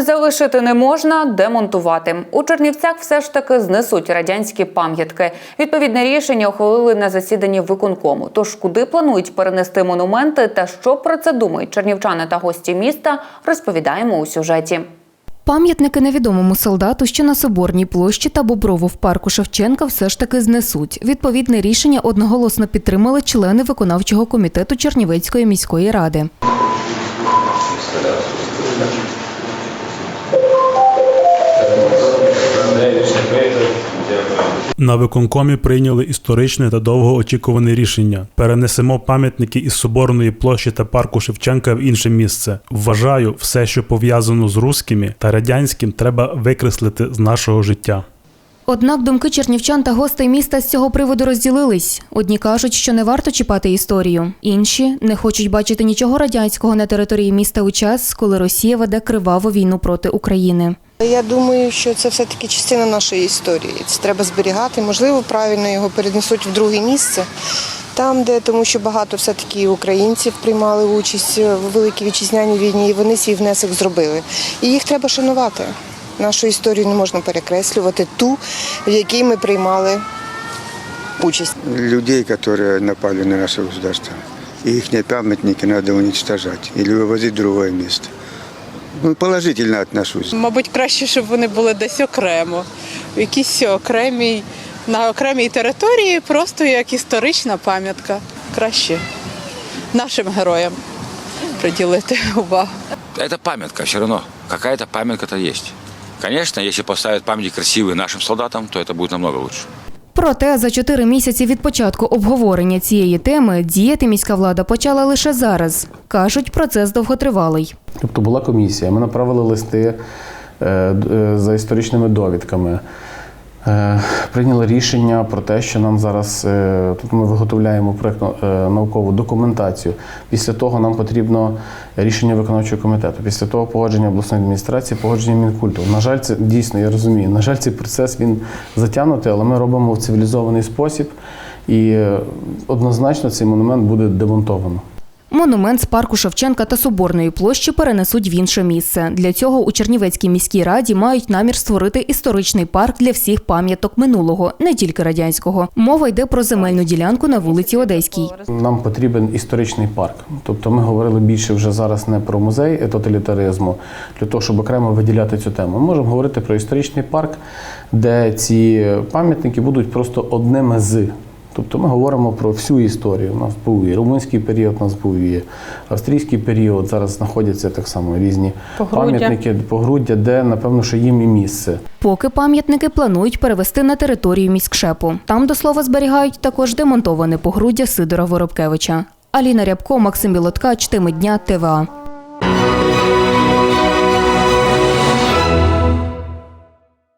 Залишити не можна, демонтувати. У Чернівцях все ж таки знесуть радянські пам'ятки. Відповідне рішення ухвалили на засіданні виконкому. Тож куди планують перенести монументи та що про це думають чернівчани та гості міста, розповідаємо у сюжеті. Пам'ятники невідомому солдату, що на Соборній площі та Боброву в парку Шевченка все ж таки знесуть. Відповідне рішення одноголосно підтримали члени виконавчого комітету Чернівецької міської ради. На виконкомі прийняли історичне та довгоочікуване рішення. Перенесемо пам'ятники із соборної площі та парку Шевченка в інше місце. Вважаю, все, що пов'язано з руськими та радянським, треба викреслити з нашого життя. Однак думки чернівчан та гостей міста з цього приводу розділились. Одні кажуть, що не варто чіпати історію, інші не хочуть бачити нічого радянського на території міста у час, коли Росія веде криваву війну проти України. Я думаю, що це все-таки частина нашої історії. Це треба зберігати. Можливо, правильно його перенесуть в друге місце. Там, де тому що багато все-таки українців приймали участь в великій вітчизняній війні, і вони свій внесок зробили. І їх треба шанувати. Нашу історію не можна перекреслювати, ту, в якій ми приймали участь. людей, которые напали на наше государство. Их памятники надо уничтожать или вывозить в другое место. Ну, положительно отношусь. Мабуть, краще, щоб вони були десь окремо, в якійсь окремій, на окремій території, просто як історична пам'ятка. Краще нашим героям приділити увагу. Это памятка все равно. Какая-то памятка-то есть. Конечно, если поставят памятник красивый нашим солдатам, то это будет намного лучше. Проте за чотири місяці від початку обговорення цієї теми діяти міська влада почала лише зараз. кажуть, процес довготривалий. Тобто була комісія, ми направили листи е, е, за історичними довідками. Е, Прийняли рішення про те, що нам зараз е, тут ми виготовляємо проєктно е, наукову документацію. Після того нам потрібно рішення виконавчого комітету. Після того погодження обласної адміністрації, погодження мінкульту. На жаль, це дійсно я розумію. На жаль, цей процес він затягнутий, але ми робимо в цивілізований спосіб, і однозначно цей монумент буде демонтовано. Монумент з парку Шевченка та Соборної площі перенесуть в інше місце. Для цього у Чернівецькій міській раді мають намір створити історичний парк для всіх пам'яток минулого, не тільки радянського. Мова йде про земельну ділянку на вулиці Одеській. Нам потрібен історичний парк. Тобто ми говорили більше вже зараз не про музей тоталітаризму, для того, щоб окремо виділяти цю тему. Ми можемо говорити про історичний парк, де ці пам'ятники будуть просто одними з. Тобто ми говоримо про всю історію. У нас був і румунський період, у нас був і австрійський період. Зараз знаходяться так само різні Погруддя. пам'ятники, погруддя, де напевно що їм і місце. Поки пам'ятники планують перевести на територію міськшепу. Там, до слова, зберігають також демонтоване погруддя Сидора Воробкевича. Аліна Рябко, Максим Білоткач, Теми дня, ТВА.